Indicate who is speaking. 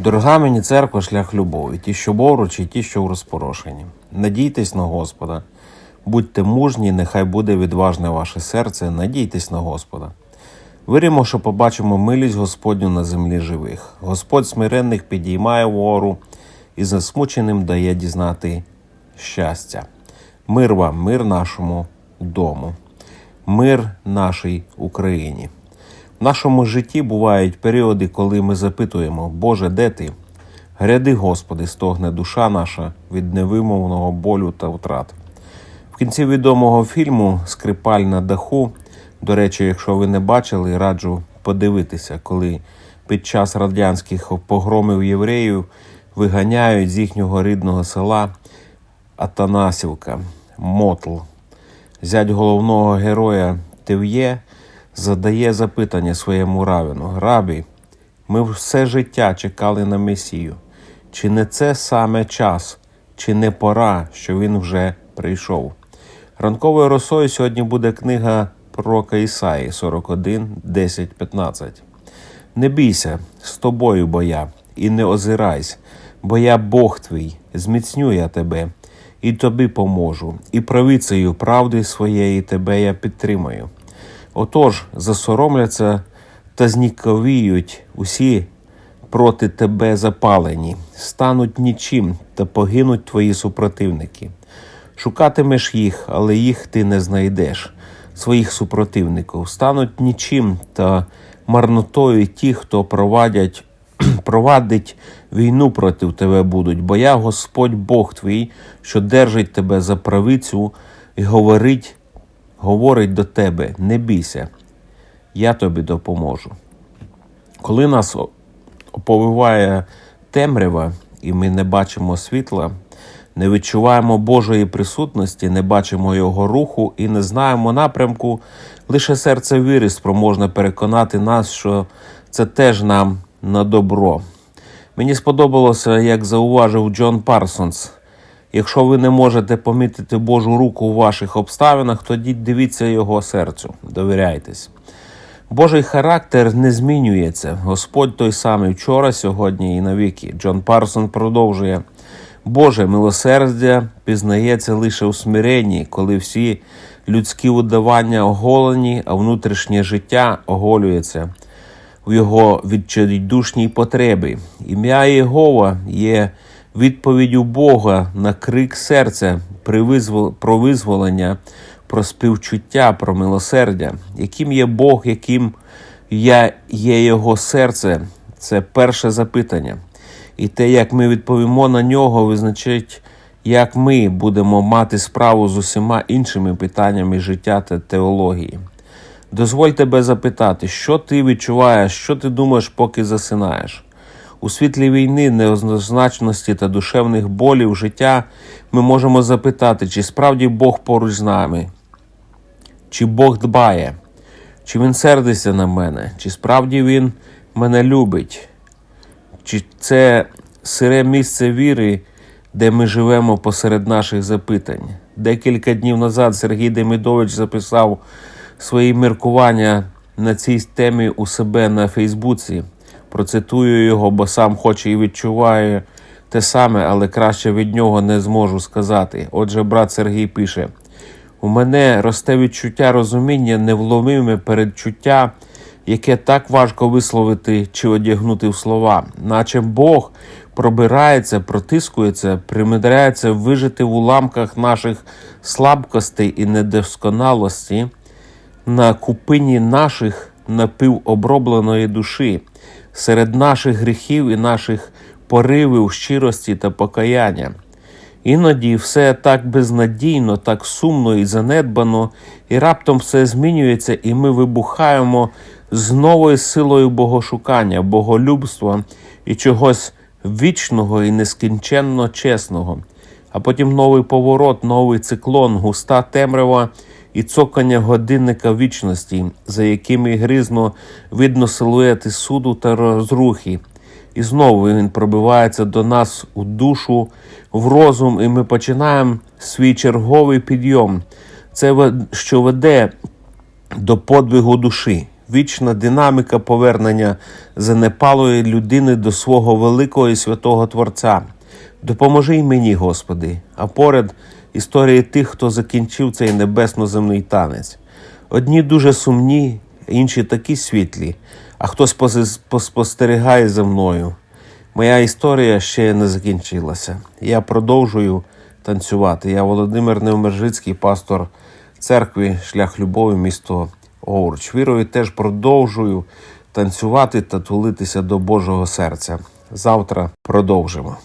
Speaker 1: Дорога мені церква, шлях любові, ті, що боруч, і ті, що в розпорошенні. Надійтесь на Господа, будьте мужні, нехай буде відважне ваше серце, надійтесь на Господа. Віримо, що побачимо милість Господню на землі живих. Господь смиренних підіймає вгору і засмученим дає дізнати щастя. Мир вам, мир нашому дому, мир нашій Україні. В нашому житті бувають періоди, коли ми запитуємо, Боже, де ти? Гряди, Господи, стогне душа наша від невимовного болю та втрат. В кінці відомого фільму Скрипаль на даху. До речі, якщо ви не бачили, раджу подивитися, коли під час радянських погромів євреїв виганяють з їхнього рідного села Атанасівка, Мотл. Зять головного героя Тев'є задає запитання своєму равіну: Рабі, ми все життя чекали на Месію. Чи не це саме час, чи не пора, що він вже прийшов? Ранковою росою сьогодні буде книга пророка Ісаї 41, 10, 15. Не бійся, з тобою бо я, і не озирайся, бо я Бог твій, зміцню я тебе, і тобі поможу, і правицею правди своєї тебе я підтримаю. Отож, засоромляться та зніковіють усі проти тебе запалені, стануть нічим та погинуть твої супротивники. Шукатимеш їх, але їх ти не знайдеш, своїх супротивників. Стануть нічим та марнотою ті, хто провадять, провадить війну проти тебе будуть, бо я Господь Бог твій, що держить тебе за правицю і говорить, говорить до тебе: не бійся, я тобі допоможу. Коли нас оповиває темрява, і ми не бачимо світла, не відчуваємо Божої присутності, не бачимо Його руху і не знаємо напрямку, лише серце віри спроможне переконати нас, що це теж нам на добро. Мені сподобалося, як зауважив Джон Парсонс. Якщо ви не можете помітити Божу руку у ваших обставинах, тоді дивіться його серцю, довіряйтесь. Божий характер не змінюється. Господь той самий вчора, сьогодні і навіки. Джон Парсон продовжує. Боже милосердя пізнається лише у смиренні, коли всі людські удавання оголені, а внутрішнє життя оголюється в його відчайдушній потребі. Ім'я Єгова є відповіддю Бога на крик серця про визволення, про співчуття, про милосердя. Яким є Бог, яким я є Його серце? Це перше запитання. І те, як ми відповімо на нього, визначить, як ми будемо мати справу з усіма іншими питаннями життя та теології. Дозволь тебе запитати, що ти відчуваєш, що ти думаєш, поки засинаєш. У світлі війни, неозначності та душевних болів життя ми можемо запитати, чи справді Бог поруч з нами, чи Бог дбає, чи Він сердиться на мене, чи справді Він мене любить, чи це сире місце віри, де ми живемо посеред наших запитань. Декілька днів назад Сергій Демидович записав свої міркування на цій темі у себе на Фейсбуці. Процитую його, бо сам хоче і відчуває те саме, але краще від нього не зможу сказати. Отже, брат Сергій пише: у мене росте відчуття розуміння, невловиме передчуття, яке так важко висловити чи одягнути в слова, наче Бог пробирається, протискується, примудряється вижити в уламках наших слабкостей і недосконалості на купині наших напівобробленої душі, серед наших гріхів і наших поривів щирості та покаяння. Іноді все так безнадійно, так сумно і занедбано, і раптом все змінюється, і ми вибухаємо з новою силою богошукання, боголюбства і чогось вічного і нескінченно чесного. А потім новий поворот, новий циклон, густа темрява і цокання годинника вічності, за якими гризно видно силуети суду та розрухи. І знову він пробивається до нас у душу, в розум, і ми починаємо свій черговий підйом. Це що веде до подвигу душі. вічна динаміка повернення занепалої людини до свого великого і святого Творця. Допоможи й мені, Господи, а поряд історії тих, хто закінчив цей небесно-земний танець. Одні дуже сумні, інші такі світлі, а хтось поспостерігає за мною. Моя історія ще не закінчилася. Я продовжую танцювати. Я Володимир Невмержицький, пастор церкви Шлях Любові, місто Овруч. Вірою теж продовжую танцювати та тулитися до Божого серця. Завтра продовжимо.